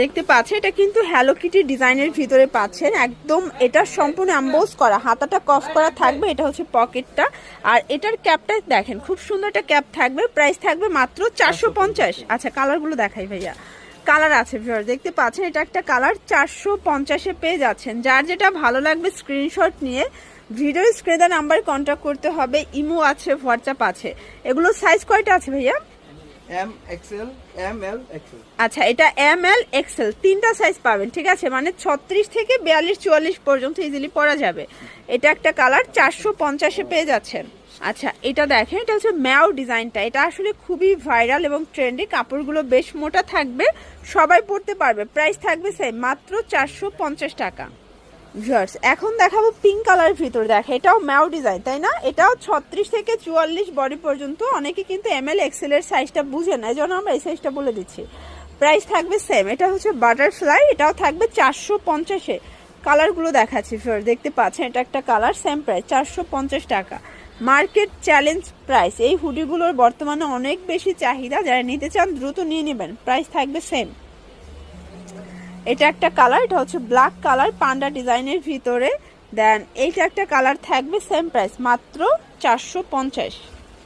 দেখতে পাচ্ছেন এটা কিন্তু হ্যালো কিটি ডিজাইনের ভিতরে পাচ্ছেন। একদম এটা সম্পূর্ণ অ্যাম্বোস করা হাতাটা কফ করা থাকবে এটা হচ্ছে পকেটটা আর এটার ক্যাপটা দেখেন খুব সুন্দর একটা ক্যাপ থাকবে প্রাইস থাকবে মাত্র চারশো পঞ্চাশ। আচ্ছা কালারগুলো দেখাই ভাইয়া। কালার আছে ভিউয়ার দেখতে পাচ্ছেন এটা একটা কালার চারশো পঞ্চাশে পেয়ে যাচ্ছেন। যার যেটা ভালো লাগবে স্ক্রিনশট নিয়ে ভিডিও স্ক্রিনে নাম্বার কন্ট্যাক্ট করতে হবে। ইমো আছে হোয়াটসঅ্যাপ আছে। এগুলো সাইজ কয়টা আছে ভাইয়া? M XL M L XL আচ্ছা এটা এম এল এক্সেল তিনটা সাইজ পাবেন, ঠিক আছে? মানে ছত্রিশ থেকে বিয়াল্লিশ, চুয়াল্লিশ পর্যন্ত ইজিলি পরা যাবে। এটা একটা কালার চারশো পঞ্চাশে পেয়ে যাচ্ছেন। আচ্ছা এটা দেখেন, এটা হচ্ছে ম্যাও ডিজাইনটা। এটা আসলে খুবই ভাইরাল এবং ট্রেন্ডি কাপড়গুলো বেশ মোটা থাকবে, সবাই পরতে পারবে। প্রাইস থাকবে সেম মাত্র চারশো পঞ্চাশ টাকা। ভিউয়ার্স, এখন দেখাবো পিঙ্ক কালারের ভিতর। দেখে, এটাও ম্যাও ডিজাইন তাই না? এটাও ছত্রিশ থেকে চুয়াল্লিশ বডি পর্যন্ত। অনেকে কিন্তু এম এল এক্সেলের সাইজটা বুঝে না এই জন্য আমরা এই সাইজটা বলে দিচ্ছি। প্রাইস থাকবে সেম এটা হচ্ছে বাটারফ্লাই এটাও থাকবে চারশো পঞ্চাশে কালারগুলো দেখাচ্ছি ফিওর দেখতে পাচ্ছেন, এটা একটা কালার সেম প্রাইস চারশো পঞ্চাশ টাকা। মার্কেট চ্যালেঞ্জ প্রাইস এই হুডিগুলোর বর্তমানে অনেক বেশি চাহিদা, যারা নিতে চান, দ্রুত নিয়ে নেবেন। প্রাইস থাকবে সেম এটা একটা কালার এটা হচ্ছে ব্ল্যাক কালার পান্ডা ডিজাইনের ভিতরে। দেন এইটা একটা কালার থাকবে সেম প্রাইস মাত্র চারশো পঞ্চাশ।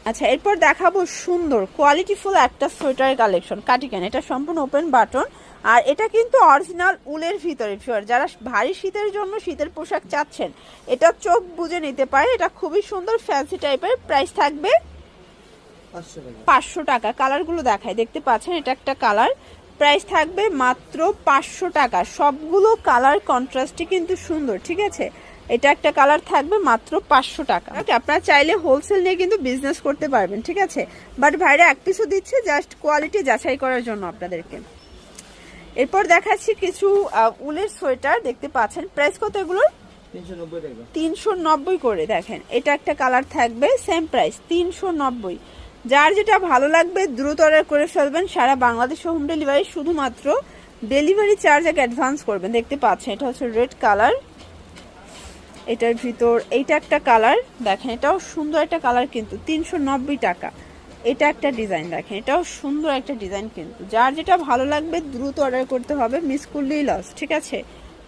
আচ্ছা এরপর দেখাবো সুন্দর কোয়ালিটিফুল একটা সোয়েটার কালেকশন কাটিকেন এটা সম্পূর্ণ ওপেন বাটন আর এটা কিন্তু অরিজিনাল উলের ভিতরে ফিওর যারা ভারী শীতের জন্য শীতের পোশাক চাচ্ছেন এটা চোখ বুঝে নিতে পারে এটা খুবই সুন্দর ফ্যান্সি টাইপের প্রাইস থাকবে পাঁচশো টাকা। পাঁচশো টাকা। কালারগুলো দেখায় দেখতে পাচ্ছেন এটা একটা কালার প্রাইস থাকবে মাত্র পাঁচশো টাকা। সবগুলো কালার কন্ট্রাস্টই কিন্তু সুন্দর ঠিক আছে? এটা একটা কালার থাকবে মাত্র পাঁচশো টাকা। আপনারা চাইলে হোলসেল নিয়ে কিন্তু বিজনেস করতে পারবেন ঠিক আছে? বাট ভাইরা এক পিসও দিচ্ছে জাস্ট কোয়ালিটি যাচাই করার জন্য আপনাদেরকে। এরপর দেখাচ্ছি কিছু উলের সোয়েটার দেখতে পাচ্ছেন? প্রাইস কত এগুলোর? তিনশো নব্বই করে দেখেন। এটা একটা কালার থাকবে সেম প্রাইস তিনশো নব্বই। যার যেটা ভালো লাগবে দ্রুত অর্ডার করে ফেলবেন। সারা বাংলাদেশ হোম ডেলিভারি শুধুমাত্র ডেলিভারি চার্জ এক অ্যাডভান্স করবেন। দেখতে পাচ্ছেন এটা হচ্ছে রেড কালার এটার ভিতর এইটা একটা কালার দেখেন এটাও সুন্দর একটা কালার কিন্তু তিনশো নব্বই টাকা। এটা একটা ডিজাইন দেখেন এটাও সুন্দর একটা ডিজাইন কিন্তু। যার যেটা ভালো লাগবে দ্রুত অর্ডার করতে হবে। মিস করলেই লস ঠিক আছে?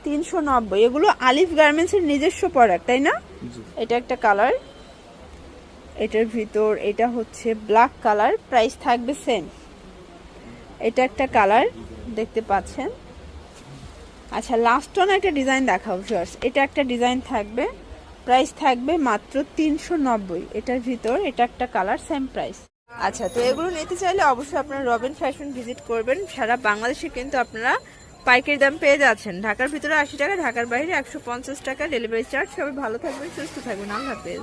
তিনশো নব্বই এগুলো আলিফ গার্মেন্টসের নিজস্ব প্রোডাক্ট তাই না? এটা একটা কালার এটার ভিতর এটা হচ্ছে ব্ল্যাক কালার প্রাইস থাকবে সেম এটা একটা কালার দেখতে পাচ্ছেন? আচ্ছা লাস্ট অন একটা ডিজাইন দেখাও ভিউয়ার্স এটা একটা ডিজাইন থাকবে প্রাইস থাকবে মাত্র তিনশো নব্বই। এটার ভিতর এটা একটা কালার সেম প্রাইস আচ্ছা তো এগুলো নিতে চাইলে অবশ্যই আপনারা রবিন ফ্যাশন ভিজিট করবেন। সারা বাংলাদেশে কিন্তু আপনারা পাইকারি দাম পেয়ে যাচ্ছেন। ঢাকার ভিতরে আশি টাকা, ঢাকার বাইরে একশো পঞ্চাশ টাকা। ডেলিভারি চার্জ সবাই ভালো থাকবেন, সুস্থ থাকবেন। আল্লাহ হাফেজ।